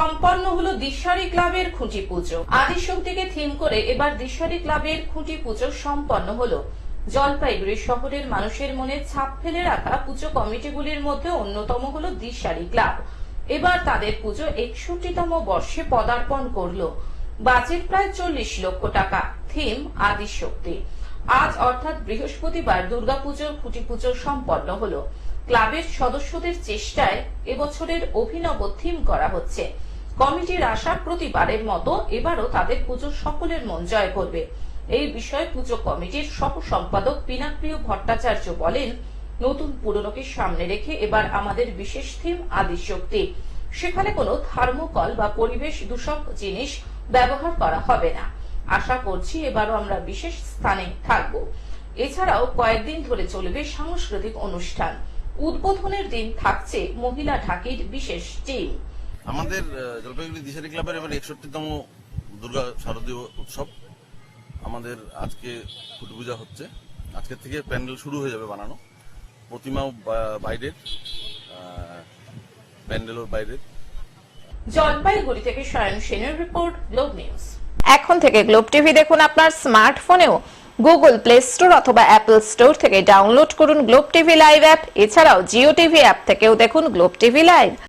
সম্পন্ন হলো দিশারি ক্লাবের খুঁটি পুজো। আদিশক্তিকে থিম করে এবার দিশারি ক্লাবের খুঁটি পুজো সম্পন্ন হলো। জলপাইগুড়ি শহরের মানুষের মনে ছাপ ফেলে রাখা পুজো কমিটিগুলির মধ্যে অন্যতম হলো দিশারি ক্লাব। এবার তাদের পুজো একষট্টিতম বর্ষে পদার্পণ করল। বাজেট প্রায় চল্লিশ লক্ষ টাকা। থিম আদিশক্তি। আজ অর্থাৎ বৃহস্পতিবার দুর্গাপুজোর খুঁটি পুজো সম্পন্ন হলো। ক্লাবের সদস্যদের চেষ্টায় এবছরের অভিনব থিম করা হচ্ছে। কমিটির আশা প্রতিবারের মতো এবারও তাদের পুজো সকলের মন জয় করবে। এই বিষয়ে পুজো কমিটির সহ সম্পাদক পিনাপ্রিয় ভট্টাচার্য বলেন, নতুন পুরনোকে সামনে রেখে এবার আমাদের বিশেষ থিম আদিশক্তি। সেখানে কোনো থার্মোকল বা পরিবেশ দূষক জিনিস ব্যবহার করা হবে না। আশা করছি এবারও আমরা বিশেষ স্থানে থাকব। এছাড়াও কয়েকদিন ধরে চলবে সাংস্কৃতিক অনুষ্ঠান। উদ্বোধনের দিন থাকছে মহিলা ঢাকির বিশেষ টিম আমাদের জলপাইগুড়ি দিশারি ক্লাবের এবার একষট্টিতম দুর্গা শারদীয় উৎসব। আমাদের আজকে খুঁটি পূজা হচ্ছে। আজকের থেকে প্যান্ডেল শুরু হয়ে যাবে বানানো। প্রতিমাও বাইরের প্যান্ডেলও বাইরের। জলপাইগুড়ি থেকে সায়ন সেনের রিপোর্ট গ্লোব নিউজ। এখন থেকে গ্লোব টিভি দেখুন আপনার স্মার্টফোনেও। গুগল প্লে স্টোর অথবা অ্যাপল স্টোর থেকে ডাউনলোড করুন গ্লোব টিভি লাইভ অ্যাপ। এছাড়াও জিও টিভি অ্যাপ থেকেও দেখুন গ্লোব টিভি লাইভ।